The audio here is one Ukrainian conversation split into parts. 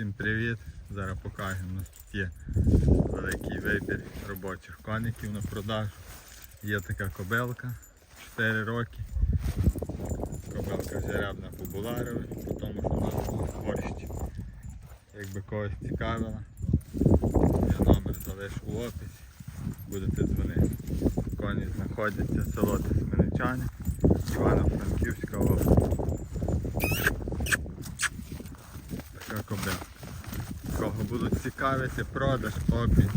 Всім привіт! Зараз покажемо. У нас тут є великий вибір робочих коників на продажу. Є така кобелка 4 роки. Кобелка жеребна по Буларові, по тому що вона була в борщі. Якби когось цікавила, я номер залишу в описі, будете дзвонити. Коні знаходяться село Тисменичани, Івано-Франківська область. Така кобелка. Кого будуть цікавити, продаж, обмін.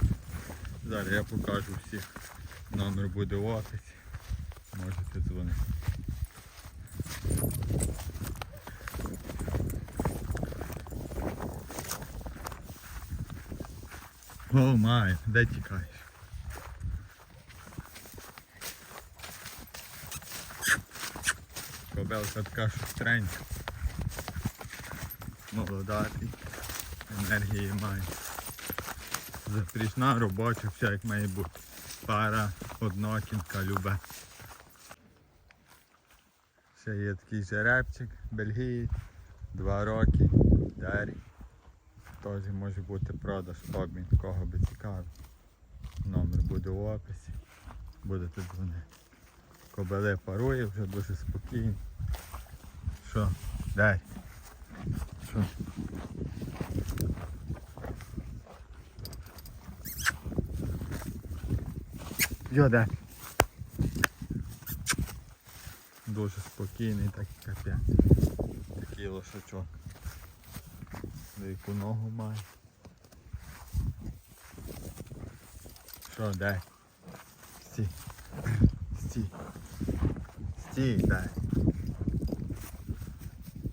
Зараз я покажу всіх. Номер буде в описі. Можете дзвонити. О май, де тікаєш? Кобелка така шустренька. Молодатий. Енергії має. Запріжна робоча, все як має бути. Пара, однокінка, любе. Ще є такий жеребчик, бельгієць, два роки, дері. Теж може бути продаж, обмін, кого би цікавий. Номер буде в описі. Будете дзвонити. Кобеле парує, вже дуже спокійно. Що? Дай. Що? Йо, дай. Дуже спокійний, так капець. Такий лошачок. Яку ногу має. Що, дай? Стій. Стій. Стій, дай.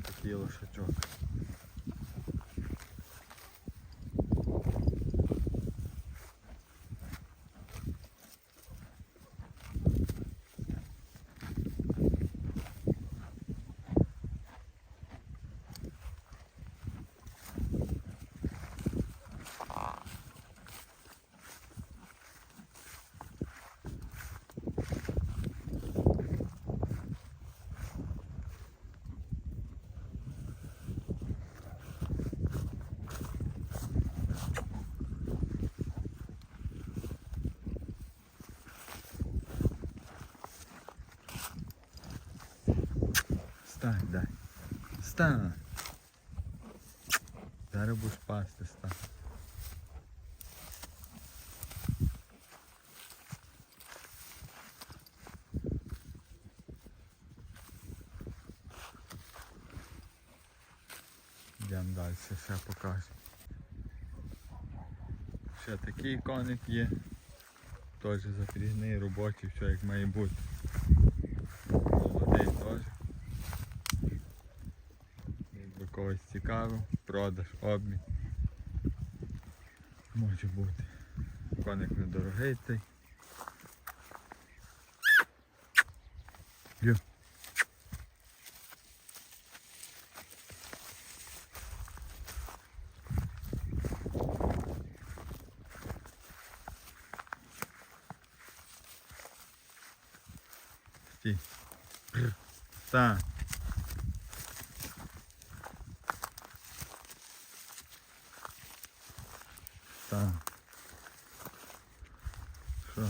Такий лошачок. Стань, дай. Стань. Зараз будеш пасти, стань. Йдемо далі, ще покажу. Ще такий коник є. Теж запрягний, робочий, все як має бути. Молодий теж. Якби когось цікаво, продаж, обмін. Може бути. Коник недорогий цей. Йо. Стій. Так. Так. Що?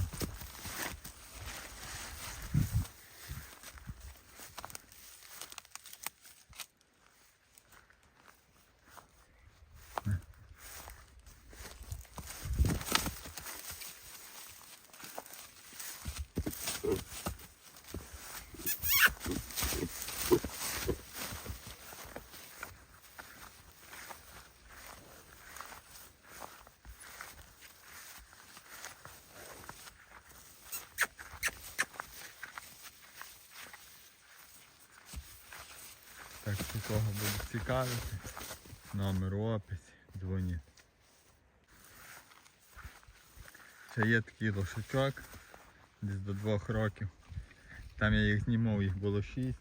Так що кого буде цікавити, номер в описі, дзвоніть. Ще є такий лошачок, десь до двох років. Там я їх знімав, їх було шість.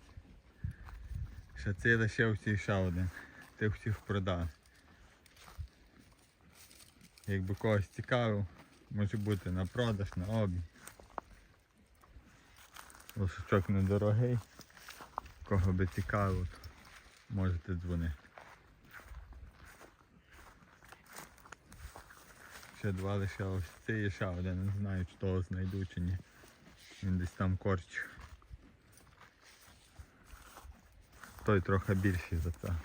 Ще цей лишився і ще один. Тих всіх продав. Якби когось цікавив, може бути на продаж, на обмін. Лошачок недорогий. Кого би цікаво, то можете дзвонити. Ще два лишилось. Це є ще один, не знаю, чи того знайду чи ні. Він десь там корчив. Той трохи більший за це.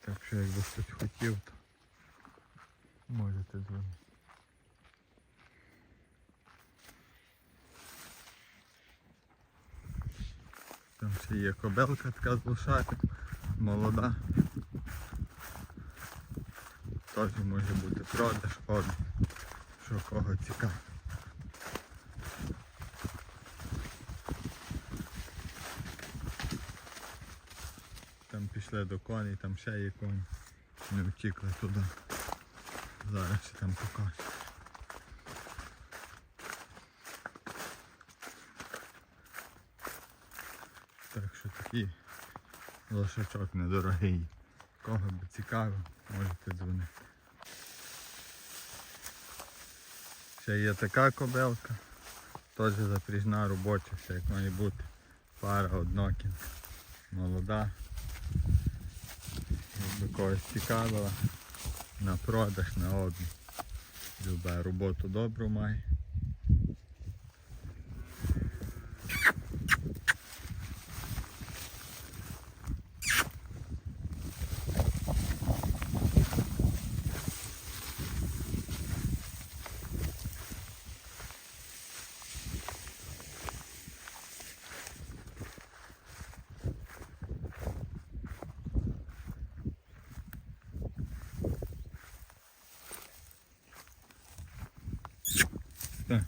Так що якби хтось хотів, то можете дзвонити. Там ще є кобелка така з лошатик, молода. Теж може бути продаж, обмін, що кого цікаво. Там пішли до коней, там ще є коні. Не втікли туди. Зараз ще там покажу. Такий лошачок недорогий. Кого би цікаво, можете дзвонити. Ще є така кобелка, теж запріжна робоча, все як має бути. Пара однокін, молода. Якби когось цікавила, на продаж, на обмін. Любе роботу добру має. Так.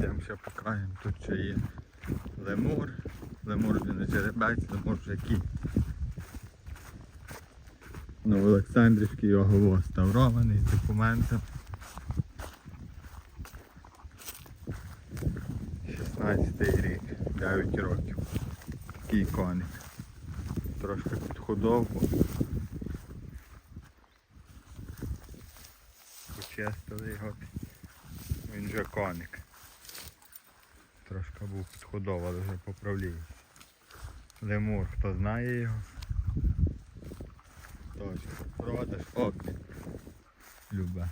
Йдемо ще покажемо, тут ще є лемур. Лемур вже не жеребець, лемур вже кінь. Ну, в Олександрівській його воз ставрований з документом. 16 рік, 9 років. Такий коник. Трошки під худобу. Почистили його. Він вже коник. Трошки був підходов, але вже поправлюється. Лемур, хто знає його? Теж продаж, обмін. Любе.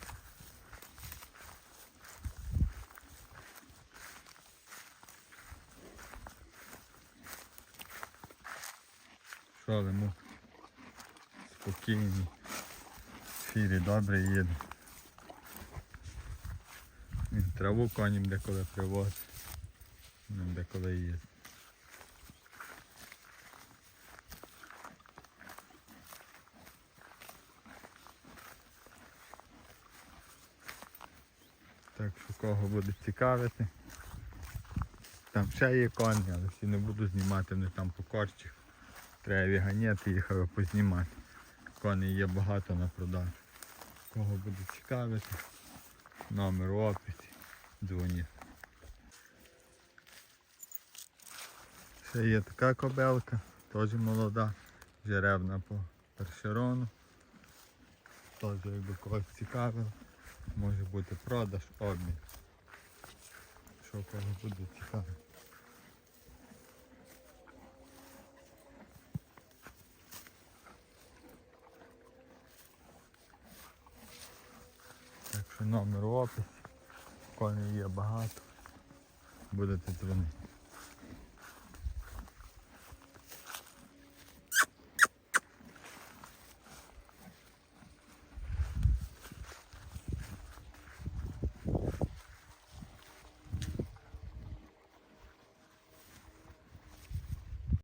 Що лемур? Спокійний. Фірі добре їде. Траву коням деколи привозить. Ну, деколи. Так що кого буде цікавити. Там ще є коні, але всі не буду знімати, вони там по корчих. Треба віганяти їх познімати. Коней є багато на продаж. Кого буде цікавити, номер описі, дзвоніть. Ще є така кобелка, теж молода, жеребна по першерону. Теж якби когось цікавило, може бути продаж, обмін. Що кого буде цікаво. Так що номер в описі, коней є багато, будете дзвонити.